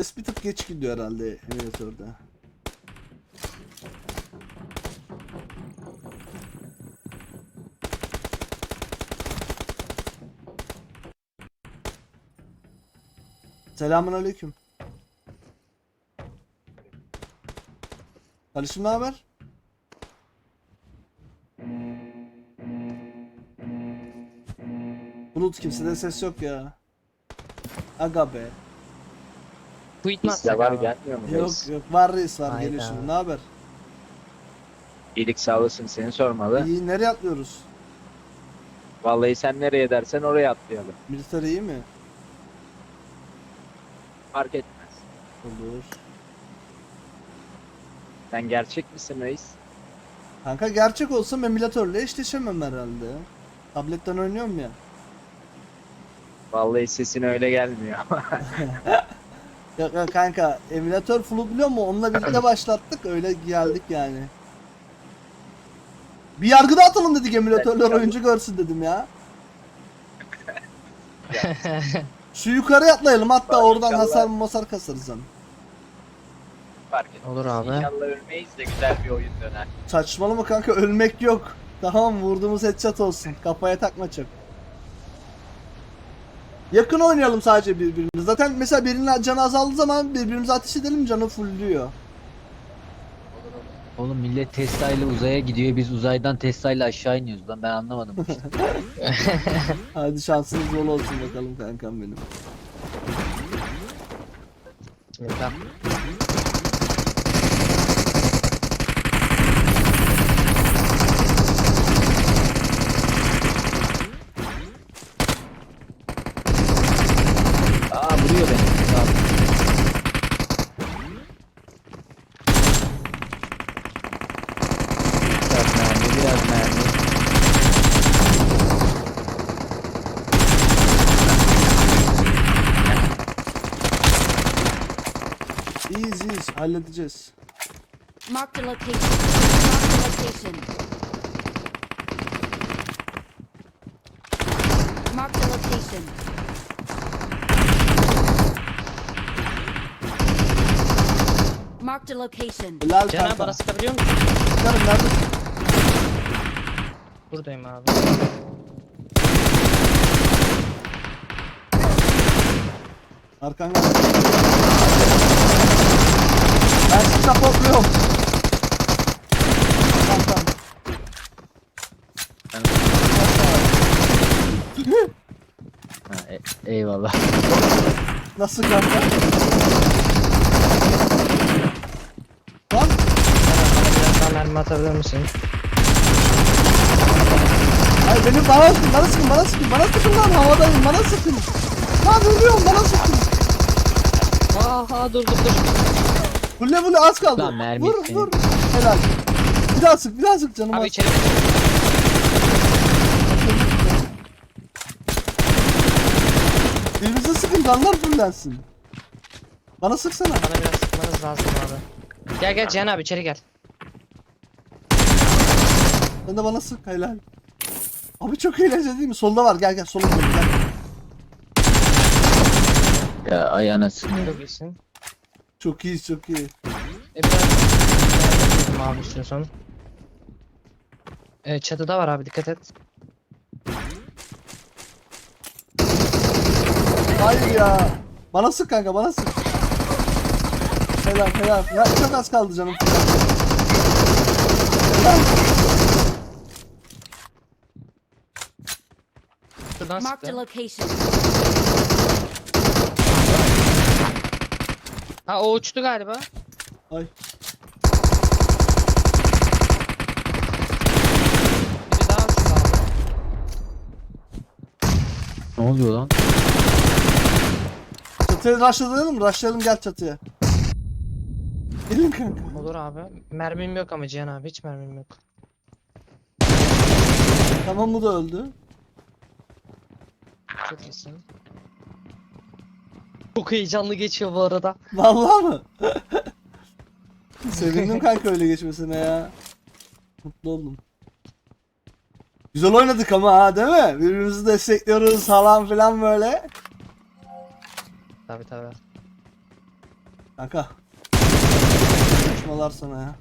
Ses bir tık geç gidiyor herhalde emülatörde. Selamun aleyküm. Kardeşim ne haber? Bulut kimseden ses yok ya. Aga be. Quit mi atsak var abi? gelmiyor mu Yok reis? yok var reis var Hayda. geliyor şimdi. Ne haber? İyilik sağ olasın seni sormalı. İyi nereye atlıyoruz? Vallahi sen nereye dersen oraya atlayalım. Militer iyi mi? Fark etmez. Olur. Sen gerçek misin reis? Kanka gerçek olsa emülatörle eşleşemem herhalde. Tabletten oynuyorum ya. Vallahi sesin öyle gelmiyor. Ya, ya kanka emülatör full biliyor mu? Onunla birlikte başlattık öyle geldik yani. Bir yargıda atalım dedik emülatörler oyuncu görsün dedim ya. Şu yukarıya atlayalım hatta oradan hasar masar kasarız hani. Fark etmez. Olur abi. İnşallah ölmeyiz de güzel bir oyun döner. Saçmalama kanka ölmek yok. Tamam vurduğumuz headshot olsun. Kafaya takma çok. Yakın oynayalım sadece birbirimize. Zaten mesela birinin canı azaldığı zaman birbirimize ateş edelim canı fullüyor. Oğlum millet Tesla ile uzaya gidiyor biz uzaydan Tesla ile aşağı iniyoruz lan ben anlamadım bu işte. Hadi şansınız bol olsun bakalım kankam benim. Bismillah. Aa vuruyor beni. Sağ ol. Biraz mermi biraz mermi. İyiyiz iyiyiz halledeceğiz. Mark the location. Mark the location. Mark the location. Mark the location. Helal Can abi kanka. bana sıkabiliyor musun? Çıkarım neredesin? Buradayım abi. Arkan gel. Ben sizi supportluyorum. Tamam tamam. Ha, e- eyvallah. Nasıl kanka? Lan Biraz daha mermi atabilir misin? Ay benim bana sıkın, bana sıkın, bana sıkın, bana sıkın lan havadayım, bana sıkın. Lan ölüyorum, bana sıkın. Aha dur dur dur. Fulle fulle az kaldı. Lan mermi vur, vur. Helal. Bir daha sık, bir daha sık canım. Abi içeri Birbirinize sıkın, canlar fullensin. Bana sıksana. bana biraz sıkmanız lazım abi. Gel gel Cihan abi içeri gel. Sen de bana sık, helal. Abi çok eğlenceli değil mi? Solda var, gel gel, sola gel. gel. Ya ay anasını. Çok iyisin. Çok iyi, çok iyi. E Yardım abi istiyorsan. E, çatıda var abi dikkat et. Hayır ya. Bana sık kanka, bana sık. Helal, helal. Ya, çok az kaldı canım. Helal. Şuradan Mark the sıktı. location. Ha o uçtu galiba. Ay. Biri daha uçtu abi. Ne oluyor lan? Çatıya rushlayalım mı? Rushlayalım gel çatıya. Gelin kanka. Olur abi. Mermim yok ama Cihan abi hiç mermim yok. Tamam bu da öldü. Çok iyisin. Çok heyecanlı geçiyor bu arada. Vallahi mı? Sevindim kanka öyle geçmesine ya. Mutlu oldum. Güzel oynadık ama ha değil mi? Birbirimizi destekliyoruz falan filan böyle. Tabi tabi. Kanka. Konuşmalar sana ya.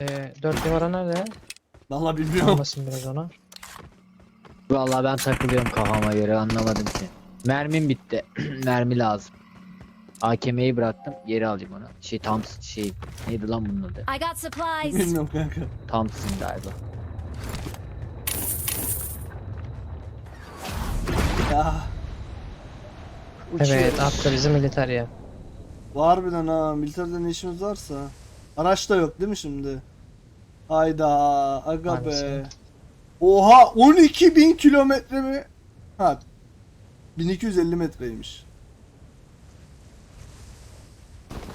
Ee, 4 numara nerede? Vallahi bilmiyorum. Almasın biraz ona. Vallahi ben takılıyorum kafama göre anlamadım ki. Mermim bitti. Mermi lazım. AKM'yi bıraktım. Geri alayım onu. Şey tam şey neydi lan bunun adı? I got supplies. Bilmiyorum kanka. Thompson galiba. Ya. Uçuyor. Evet attı bizi militer ya. Var bir ha. Militerde ne işimiz varsa. Araç da yok değil mi şimdi? Hayda. Aga be. Oha 12.000 kilometre mi? Ha. 1250 metreymiş.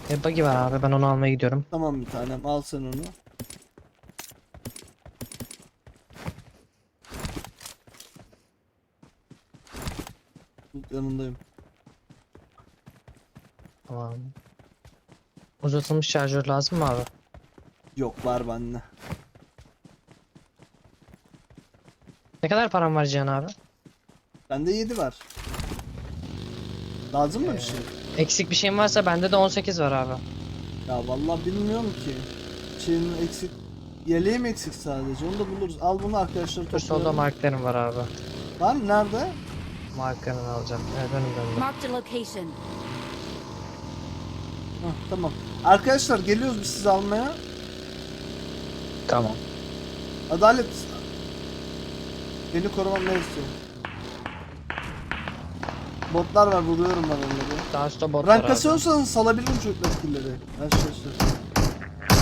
E, buggy var abi ben onu almaya gidiyorum. Tamam bir tanem al sen onu. Yanındayım. Tamam. Uzatılmış şarjör lazım mı abi? Yok var bende. Ne kadar param var Cihan abi? Bende 7 var. Lazım mı bir şey? Eksik bir şeyim varsa bende de 18 var abi. Ya vallahi bilmiyorum ki. Şeyin eksik. Yeleğim eksik sadece. Onu da buluruz. Al bunu arkadaşlar Dur solda toplayalım. marklerim var abi. Var mı? Nerede? Marklerini alacağım. Evet önümde önümde. Marked a location. Hah, tamam. Arkadaşlar geliyoruz biz sizi almaya. Tamam. Adalet. Beni koruman ne istiyor? Botlar var vuruyorum ben onları. Daha üstte bot var Rank kasıyorsanız salabilirim çocuklar skill'leri. Arkadaşlar.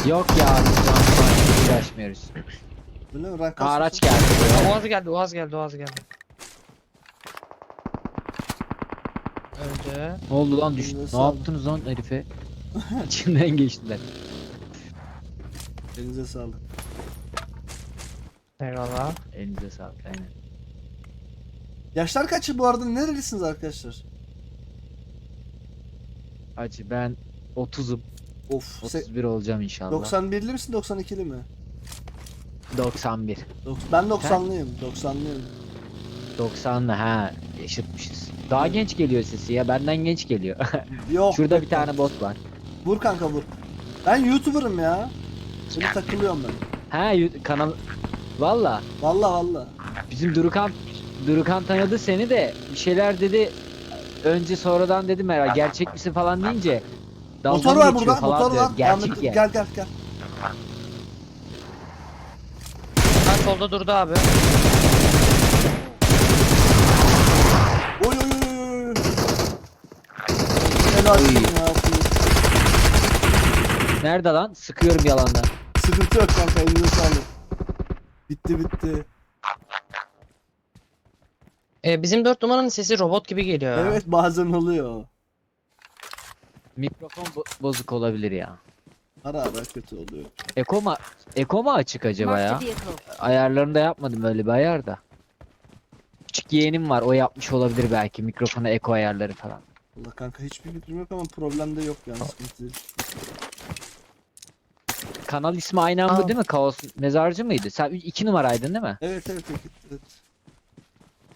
Yok ya biz şu an şu an uğraşmıyoruz. Öyle mi? Rank Ha, Araç geldi. buraya. Oğaz geldi, Oğaz geldi, Oğaz geldi. Öldü. Ne oldu lan düştü? Ne sağlık. yaptınız lan herife? İçinden geçtiler. Elinize sağlık. Eyvallah. Elinize sağlık aynen. Yaşlar kaçı bu arada? Nerelisiniz arkadaşlar? Hacı ben 30'um. Of. se- 31 olacağım inşallah. 91'li misin 92'li mi? 91. Dok- Ben 90'lıyım. 90'lıyım. 90'lı ha yaşıtmışız. Daha genç geliyor sesi ya benden genç geliyor. Yok. Şurada bir tane bot var. Vur kanka vur. Ben YouTuber'ım ya. Şimdi takılıyorum ben. Ha yu- kanal Valla Valla valla. bizim Durukan Durukan tanıdı seni de bir şeyler dedi. Önce sonradan dedim herhalde gerçek misin falan deyince Motor var burada. falan Motor var. Gerçek yani. Gel gel gel. Ha solda durdu abi. Oy oy oy oy, oy. Helal olsun ya. Nerede lan? Sıkıyorum yalandan. Sıkıntı yok kanka elinize sağlık. Bitti bitti. Ee, bizim 4 numaranın sesi robot gibi geliyor. ya. Evet bazen oluyor. Mikrofon bo- bozuk olabilir ya. Ara ara kötü oluyor. Eko mu, Eko mu açık acaba Marked ya? vehicle. Ayarlarını da yapmadım öyle bir ayar da. Küçük yeğenim var o yapmış olabilir belki mikrofona eko ayarları falan. Valla kanka hiçbir fikrim yok ama problem de yok yani sıkıntı. Kanal ismi aynı anda Aa. değil mi? Kaos mezarcı mıydı? Sen ü- iki numaraydın değil mi? Evet evet evet. evet.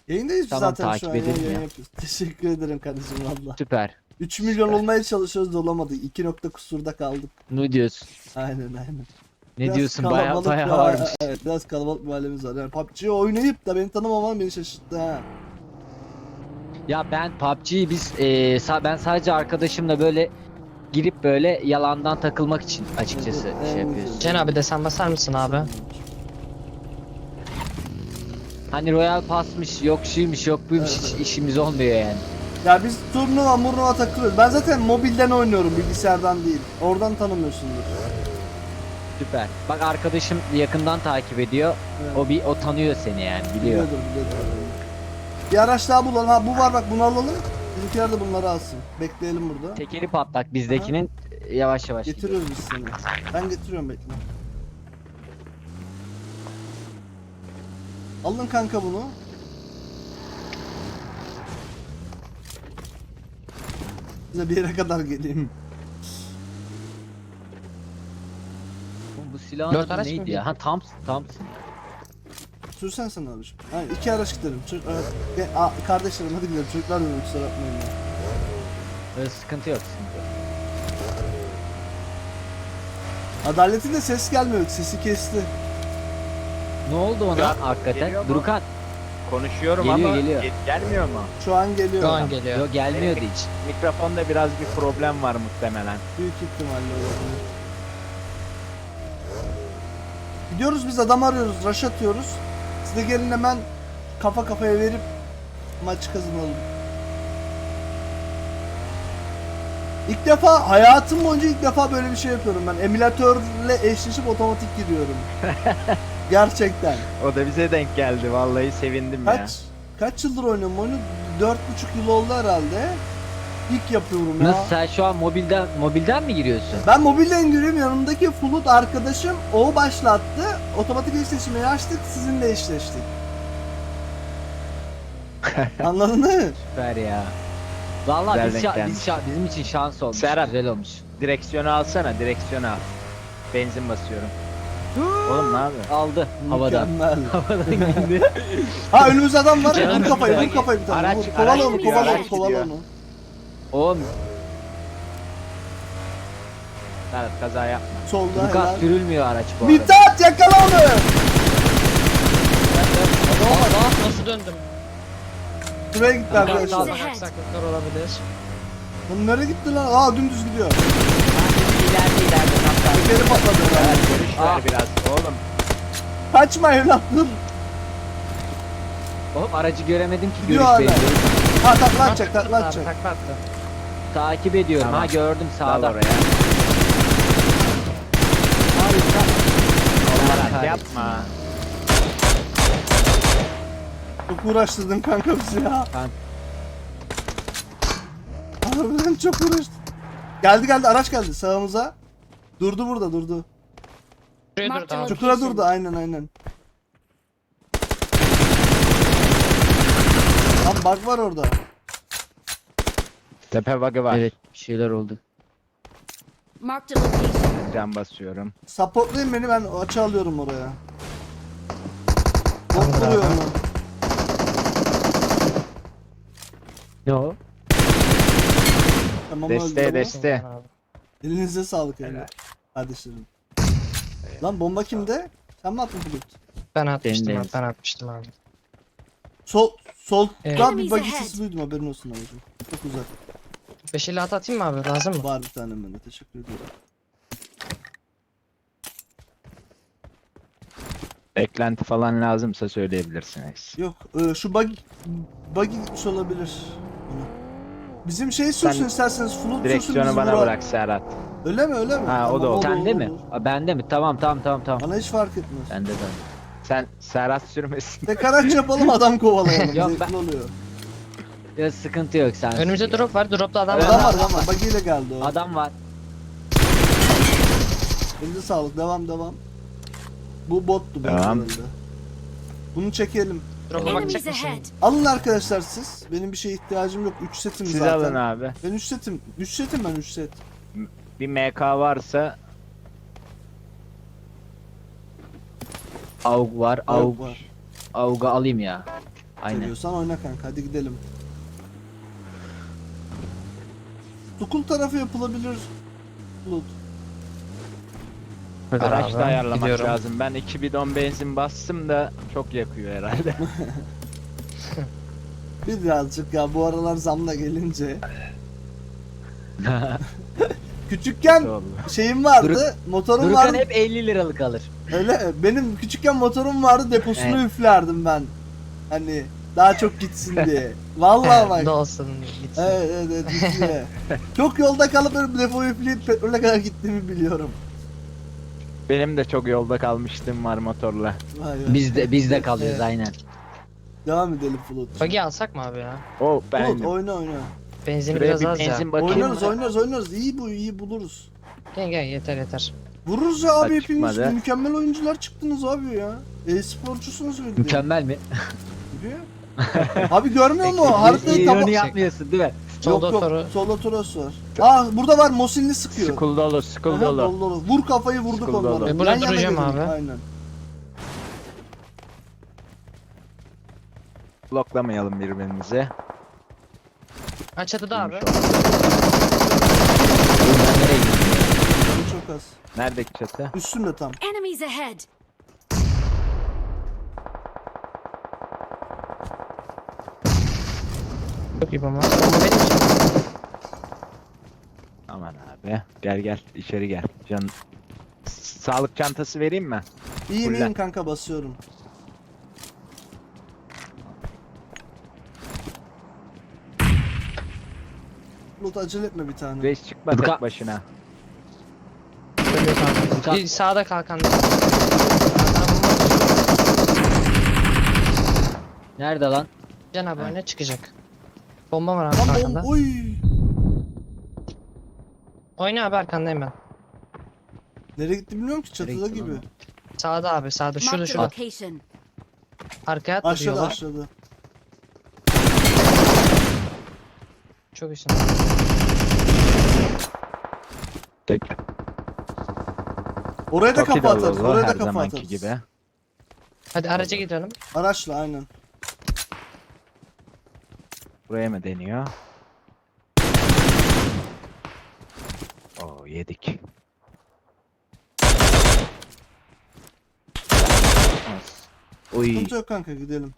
Yayındayız Tamam, zaten şu takip an. ederim yayın ya. yapıyoruz. Teşekkür ederim kardeşim valla. Süper. 3 milyon Süper. olmaya çalışıyoruz da olamadık. 2 nokta kusurda kaldık. Ne diyorsun? Aynen aynen. Ne Biraz diyorsun? Baya kalabalık baya bir- varmış. Evet biraz kalabalık bir ailemiz var. Yani PUBG oynayıp da beni tanımaman beni şaşırttı ha. Ya ben PUBG'yi biz e, sa- ben sadece arkadaşımla böyle girip böyle yalandan takılmak için açıkçası Evet, şey yapıyoruz. Cihan abi desen basar mısın abi? Hani Royal Pass'mış, yok şuymuş, yok buymuş Evet, hiç işimiz olmuyor yani. Ya biz turnuva murnuva takılıyoruz. Ben zaten mobilden oynuyorum bilgisayardan değil. Oradan tanımıyorsundur. Süper. Bak arkadaşım yakından takip ediyor. Evet. O bir o tanıyor seni yani biliyor. Biliyordur biliyordur. Bir araç daha bulalım. Ha bu var bak bunu alalım. Bizimkiler de bunları alsın. Bekleyelim burada. Tekeri patlak bizdekinin yavaş yavaş gidiyor. Getiriyoruz biz seni. Ben getiriyorum bekle. Alın kanka bunu. Size bir yere kadar geleyim. Oğlum Bu silahın Dört adı araç mı neydi ya? Ha Thompson, Thompson. Sürsen sen abiciğim. Ha, iki araç gidelim. Çocuk, evet. Ge- Aa, kardeşlerim hadi gidelim. Çocuklar dedim kusura bakmayın ya. Öyle sıkıntı yok sıkıntı yok. Adaletin de ses gelmiyor. Sesi kesti. Ne oldu ona Ya, hakikaten? geliyor mu? Durukan. Konuşuyorum Geliyor, ama geliyor. gel- gelmiyor mu? Şu an geliyor. Şu an geliyor. Yok gelmiyordu hiç. Mikrofonda biraz bir problem var muhtemelen. Büyük ihtimalle olabilir. Gidiyoruz biz adam arıyoruz. Rush atıyoruz. De gelin hemen kafa kafaya verip maç kazanalım. İlk defa hayatım boyunca ilk defa böyle bir şey yapıyorum ben. Emülatörle eşleşip otomatik giriyorum. Gerçekten. O da bize denk geldi. Vallahi sevindim ya. Kaç kaç yıldır oynuyorum oyunu? Dört buçuk yıl oldu herhalde. İlk yapıyorum ya. Nasıl sen şu an mobilden mobilden mi giriyorsun? Ben mobilden giriyorum yanımdaki Flut arkadaşım o başlattı. Otomatik eşleşmeyi açtık sizinle eşleştik. Anladın mı? Süper ya. Vallahi Güzel biz denk şa- gelmiş. biz şa- bizim için şans olmuş. Serhat. Güzel olmuş. Direksiyonu alsana, direksiyonu al. Benzin basıyorum. Oğlum ne yapıyorsun? Aldı havadan. Mükemmel. Havadan indi. ha önümüzde adam var. Canım vur kafayı vur kafayı bir tane. Araç- vur. araç Kovala onu gidiyor, kovala araç onu kovala gidiyor. onu. Oğlum Serhat kaza yapma. Solda Durukan helal. sürülmüyor araç bu arada. Mithat yakala onu. Allah nasıl döndüm? Şuraya gitti Biraz arkadaşlar. daha aksaklıklar olabilir. Lan nereye gitti lan? Aa dümdüz gidiyor. İleride ileride kaptan. Tekeri patladı herhalde. Görüş ver biraz. Oğlum Kaçma evlat dur. Oğlum aracı göremedim ki Gidiyor görüş hala. belli. Ha takla atacak takla atacak. Takla attı. Takip ediyorum Tamam. ha gördüm dal sağda. oraya. Harika. Allah Serhat kahretsin. yapma. Çok uğraştırdın kanka bizi ya. Kanka. Harbiden çok uğraştın. Geldi geldi araç geldi sağımıza. Durdu burada durdu. Şuraya dur Marked tamam. a Çukura durdu aynen aynen. Lan bug var orada. Tepe bug'ı var. Evet bir şeyler oldu. Marked a location. Can basıyorum. Supportlayın beni ben açı alıyorum oraya. Bot. Ne o? Tamam Deste deste. Elinize sağlık evlat. Kardeşlerim. Lan bomba kimde? Sen mi attın Bulut? Ben atmıştım abi. Ben atmıştım abi. Sol, solda Evet. bir bagi sesi duydum haberin olsun abicim. Çok uzak. Beşili at atayım mı abi? Lazım mı? Var bir tane bende teşekkür ederim. Eklenti falan lazımsa söyleyebilirsiniz. Yok e, şu bug bug gitmiş olabilir. Bizim şey sürsün Sen isterseniz sürsün Direksiyonu bana bırak Serhat. Öyle mi öyle mi? Ha, o da o. Sende mi? olur. Aa, bende mi? Tamam tamam tamam tamam. Bana hiç fark etmez. Bende de. Sen Serhat sürmesin. Tek araç yapalım adam kovalayalım. Yok, Zevkli ben- oluyor. Ya sıkıntı yok sen. Önümüzde drop var. Dropta adam Adam var. var adam var. Buggy ile geldi o. Adam var. Elinize sağlık. Devam devam. Bu bottu bence Devam. herhalde. Bunu çekelim. Drop'a bakacak Enemies mısın? ahead. Alın arkadaşlar siz. Benim bir şeye ihtiyacım yok. 3 setim Siz zaten. alın abi. Ben 3 setim. 3 setim ben 3 set. Bir MK varsa Aug var. Aug Aug. var. Aug'u alayım ya. Aynen. Seviyorsan oyna kanka. Hadi gidelim. Sukul tarafı yapılabilir. Bulut. Araç da ayarlamak gidiyorum. lazım. Ben 2 bidon benzin bastım da çok yakıyor herhalde. Birazcık ya bu aralar zamla gelince. Küçükken Oldu. şeyim vardı. motorum Durukan vardı. hep 50 liralık alır. Öyle benim küçükken motorum vardı. Deposunu Evet. üflerdim ben. Hani daha çok gitsin diye. Vallahi bak. Ne olsun gitsin. Evet evet evet üfleye. Çok yolda kalıp böyle depoyu üfleyip petrole kadar gittiğimi biliyorum. Benim de çok yolda kalmıştım var motorla. Vay be. Biz de biz de kalıyoruz Evet. aynen. Devam edelim Flut. Buggy alsak mı abi ya? O ben Flut oyna oyna. Benzin Şuraya biraz bir az ya. benzin bakayım. Oynarız mı? oynarız oynarız. İyi bu iyi buluruz. Gel gel yeter yeter. Vururuz ya abi Bak hepiniz çıkmadı. mükemmel oyuncular çıktınız abi ya. E-sporcusunuz öyle. Mükemmel mi? Abi görmüyor? Haritayı İroni taba... yapmıyorsun değil mi? Yok Solda yok. toru. Solda Toros var. Aa burada var Mosinli sıkıyor. Skull dolu, skull Aha, dolu. Vur kafayı vurduk Skull onlara. E, Yan yana duracağım abi. Aynen. Bloklamayalım birbirimizi. Ha çatıda abi. Canı çok az. Neredeki çatı? Üstümde tam. Enemies ahead! Çok iyi bomba. Bomba benim için. Aman abi. Gel gel içeri gel. Can Sağlık çantası vereyim mi? İyiyim iyiyim kanka basıyorum. Bulut acele etme bir tane. Reis çıkma tek başına. Bir sağda kalkanda. Nerede lan? Can abi ne çıkacak? Bomba var abi Lan arkanda. bom oy. Oyna abi arkandayım ben. Nereye gitti bilmiyorum ki çatıda gitti gibi. lan Sağda abi sağda şurada Marked a şurada. location. Arkaya Aşağıda diyorlar. aşağıda. Çok iyisin. Tek. Oraya da Toki kafa atarız. Oraya da her kafa zamanki atarız. gibi. Hadi araca gidelim. Araçla aynen. Buraya mı deniyor? Oo yedik. Az. Oy. Sıkıntı yok kanka gidelim.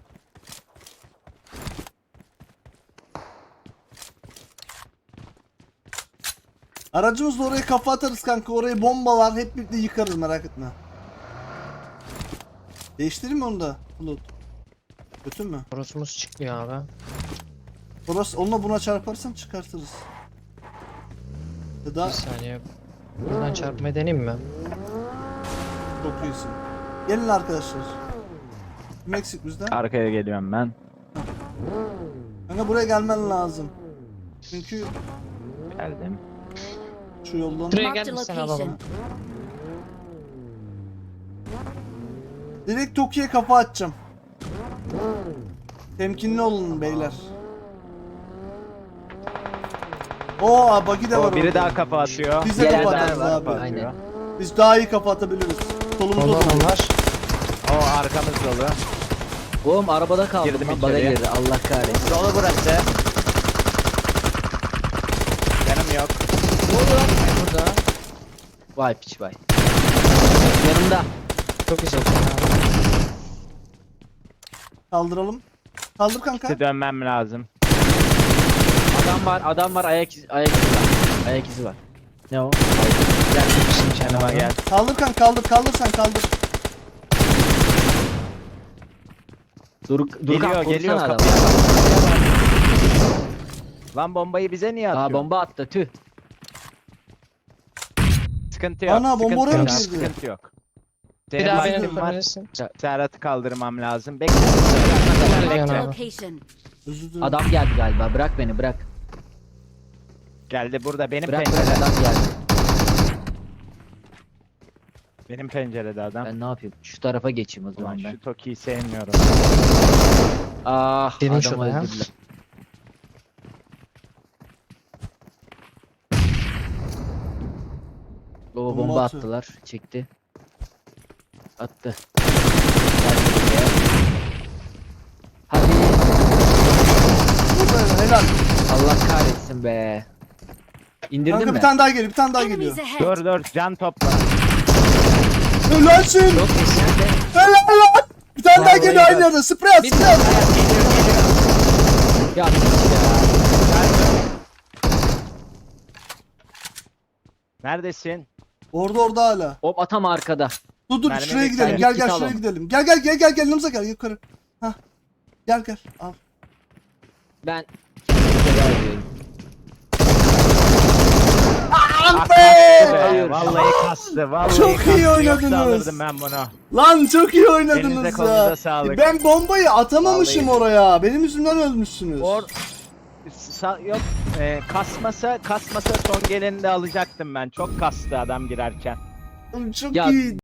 Aracımızla oraya kafa atarız kanka. Orayı bombalar hep birlikte yıkarız merak etme. Değiştireyim mi onu da? Bulut. Kötü mü? Torosumuz çıkıyor abi. Orası onunla buna çarparsan çıkartırız. Ya da Bir saniye. Buradan çarpmayı deneyeyim mi? çok iyisin. Gelin arkadaşlar. Kim eksik bizden? Arkaya geliyorum ben. Kanka buraya gelmen lazım. Çünkü Geldim. şu yoldan Şuraya Marked a gelmişsen location. alalım. direkt Toki'ye kafa atacağım. Temkinli olun beyler. Oo bagi de var O biri orada. daha kafa atıyor. Biz de Gelenler var, abi. Aynen. Biz daha iyi kafa atabiliriz. Solumuzda Bomba dolu. var. O arkamız dolu. Oğlum arabada kaldım Girdim lan. İçeriye. girdi. Allah kahretsin. Dolu burası. Canım yok. Burada. Vay piç vay. Yanımda. Çok güzel. Kaldıralım. Kaldır kanka. Size dönmem lazım. Adam var. Adam var. Ayak izi, ayak izi var. Ayak izi var. Ne o? Gel bizim yanıma gel. Kaldır kanka kaldır kaldır sen kaldır. Dur, dur Geliyor, geliyor, adamı. kapıya Lan bombayı bize niye atıyor? Aa bomba attı tüh. Sıkıntı yok. Ana, bomba sıkıntı oraya yok, mı girdi? Sıkıntı yok. Bir daha vaktin beni var. Serhat'ı kaldırmam lazım. Bekle. Gel Marked a abi. location. Özür dilerim. Adam geldi galiba. Bırak beni bırak. Geldi burada benim Bırak pencerede. adam geldi. Benim pencerede adam. Ben ne yapayım? Şu tarafa geçeyim o Ulan zaman ben. şu Toki'yi sevmiyorum. Ah Gelin adamı şuraya. öldürdüler. Baba Bomba bomba atıyor. attılar. Çekti. Attı. Hadi. Helal. Allah kahretsin be. İndirdin Kanka mi? bir tane daha geliyor bir tane daha geliyor. Enemies ahead. dur dur can topla. Helalsin. Yok iyisin. Helal helal. Bir tane daha Vallahi geliyor aynı helal. yerde. Sprey at sprey at. Ya piç ya. Neredesin? Orada orada hala. Hop atam arkada. Dur dur Mermi şuraya bir gidelim. Gel gel şuraya alalım. gidelim. Gel gel gel gel gel yanımıza gel yukarı. Hah. Gel gel al. Ben tedavi be! Vallahi kastı. Vallahi Çok iyi kastı. Yoksa oynadınız. alırdım ben bunu. Lan çok iyi Elinize oynadınız kolunuza ya. sağlık. Ben bombayı atamamışım Vallahi. oraya. Benim yüzümden ölmüşsünüz. Or Sa- yok e, kasmasa kasmasa son geleni de alacaktım ben. Çok kastı adam girerken. Çok Ya- iyi.